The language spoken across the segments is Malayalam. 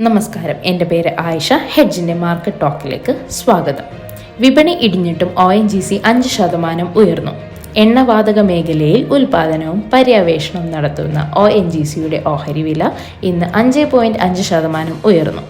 നമസ്കാരം. എന്റെ പേര് ആയിഷ. ഹെഡ്ജിന്റെ മാർക്കറ്റ് ടോക്കിലേക്ക് സ്വാഗതം. വിപണി ഇടിഞ്ഞിട്ടും ഒ എൻ ജി സി അഞ്ച് ശതമാനം ഉയർന്നു. എണ്ണവാതക മേഖലയിൽ ഉൽപാദനവും പര്യവേഷണവും നടത്തുന്ന ഒ എൻ ജി സിയുടെ ഓഹരി വില ഇന്ന് അഞ്ച് പോയിന്റ് അഞ്ച് ശതമാനം ഉയർന്നു.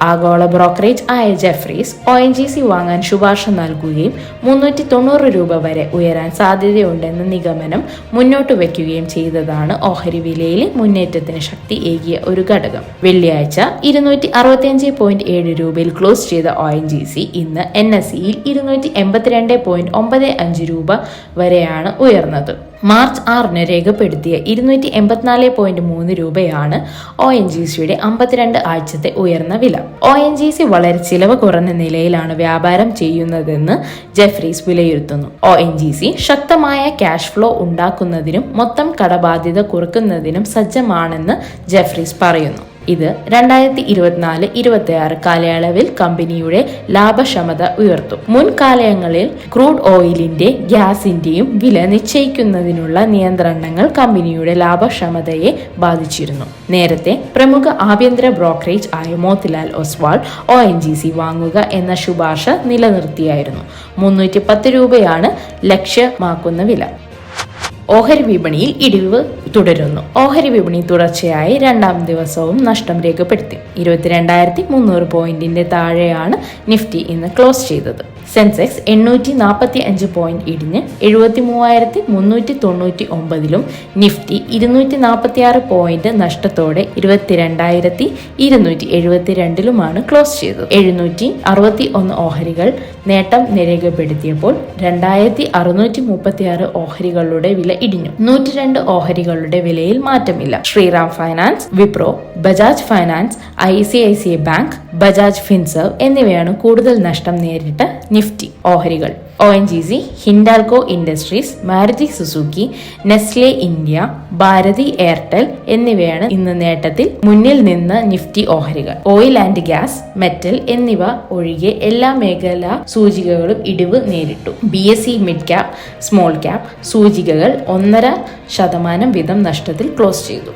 ആഗോള ബ്രോക്കറേജ് ആയ Jefferies O N G C വാങ്ങാൻ ശുപാർശ നൽകുകയും മുന്നൂറ്റി തൊണ്ണൂറ് രൂപ വരെ ഉയരാൻ സാധ്യതയുണ്ടെന്ന നിഗമനം മുന്നോട്ട് വയ്ക്കുകയും ചെയ്തതാണ് ഓഹരി വിലയിലെ മുന്നേറ്റത്തിന് ശക്തി ഏകിയ ഒരു ഘടകം. വെള്ളിയാഴ്ച ഇരുന്നൂറ്റി അറുപത്തിയഞ്ച് പോയിന്റ് ഏഴ് രൂപയിൽ ക്ലോസ് ചെയ്ത ഒ എൻ ജി സി ഇന്ന് എൻ എസ് സിയിൽ ഇരുന്നൂറ്റി എൺപത്തിരണ്ട് പോയിന്റ് ഒമ്പത് അഞ്ച് രൂപ വരെയാണ് ഉയർന്നത്. മാർച്ച് ആറിന് രേഖപ്പെടുത്തിയ ഇരുന്നൂറ്റി എൺപത്തിനാല് പോയിന്റ് മൂന്ന് രൂപയാണ് ഒ എൻ ജി സിയുടെ അമ്പത്തിരണ്ട് ആഴ്ചത്തെ ഉയർന്ന വില. ഒ എൻ ജി സി വളരെ ചിലവ് കുറഞ്ഞ നിലയിലാണ് വ്യാപാരം ചെയ്യുന്നതെന്ന് ജെഫ്രീസ് വിലയിരുത്തുന്നു. ഒ എൻ ജി സി ശക്തമായ ക്യാഷ് ഫ്ലോ ഉണ്ടാക്കുന്നതിനും മൊത്തം കടബാധ്യത കുറക്കുന്നതിനും സജ്ജമാണെന്ന് ജെഫ്രീസ് പറയുന്നു. ഇത് രണ്ടായിരത്തി ഇരുപത്തിനാല് ഇരുപത്തി ആറ് കാലയളവിൽ കമ്പനിയുടെ ലാഭക്ഷമത ഉയർത്തും. മുൻകാലങ്ങളിൽ ക്രൂഡ് ഓയിലിന്റെ ഗ്യാസിന്റെയും വില നിശ്ചയിക്കുന്നതിനുള്ള നിയന്ത്രണങ്ങൾ കമ്പനിയുടെ ലാഭക്ഷമതയെ ബാധിച്ചിരുന്നു. നേരത്തെ പ്രമുഖ ആഭ്യന്തര ബ്രോക്കറേജ് ആയ Motilal Oswal O N G C വാങ്ങുക എന്ന ശുപാർശ നിലനിർത്തിയായിരുന്നു. മുന്നൂറ്റി പത്ത് രൂപയാണ് ലക്ഷ്യമാക്കുന്ന വില. ഓഹരി വിപണിയിൽ ഇടിവ് തുടരുന്നു. ഓഹരി വിപണി തുടർച്ചയായി രണ്ടാം ദിവസവും നഷ്ടം രേഖപ്പെടുത്തി. ഇരുപത്തിരണ്ടായിരത്തി മുന്നൂറ് പോയിന്റിന്റെ താഴെയാണ് നിഫ്റ്റി ഇന്ന് ക്ലോസ് ചെയ്തത്. സെൻസെക്സ് എണ്ണൂറ്റി നാൽപ്പത്തി അഞ്ച് പോയിന്റ് ഇടിഞ്ഞ് എഴുപത്തി മൂവായിരത്തി മുന്നൂറ്റി തൊണ്ണൂറ്റി ഒമ്പതിലും നിഫ്റ്റി ഇരുന്നൂറ്റി നാൽപ്പത്തി ആറ് പോയിന്റ് നഷ്ടത്തോടെ ഇരുപത്തിരണ്ടായിരത്തി ഇരുന്നൂറ്റി എഴുപത്തി രണ്ടിലുമാണ് ക്ലോസ് ചെയ്തത്. എഴുന്നൂറ്റി അറുപത്തി ഒന്ന് ഓഹരികൾ നേട്ടം രേഖപ്പെടുത്തിയപ്പോൾ രണ്ടായിരത്തി അറുന്നൂറ്റി മുപ്പത്തി ആറ് ഓഹരികളുടെ വില ഇടിഞ്ഞു. നൂറ്റി രണ്ട് ഓഹരികളുടെ വിലയിൽ മാറ്റമില്ല. Shriram finance Wipro Bajaj finance I C I C bank Bajaj Finserv എന്നിവയാണ് കൂടുതൽ നഷ്ടം നേരിട്ട നിഫ്റ്റി ഓഹരികൾ. O N G C Hindalco industries Maruti Suzuki Nestle India Bharti Airtel എന്നിവയാണ് ഇന്ന് നേട്ടത്തിൽ മുന്നിൽ നിന്ന് നിഫ്റ്റി ഓഹരികൾ. ഓയിൽ ആൻഡ് ഗ്യാസ് മെറ്റൽ എന്നിവ ഒഴികെ എല്ലാ മേഖലാ സൂചികകളും ഇടിവ് നേരിട്ടു. B S C mid cap small cap സൂചികകൾ ഒന്നര ശതമാനം വീതം നഷ്ടത്തിൽ ക്ലോസ് ചെയ്തു.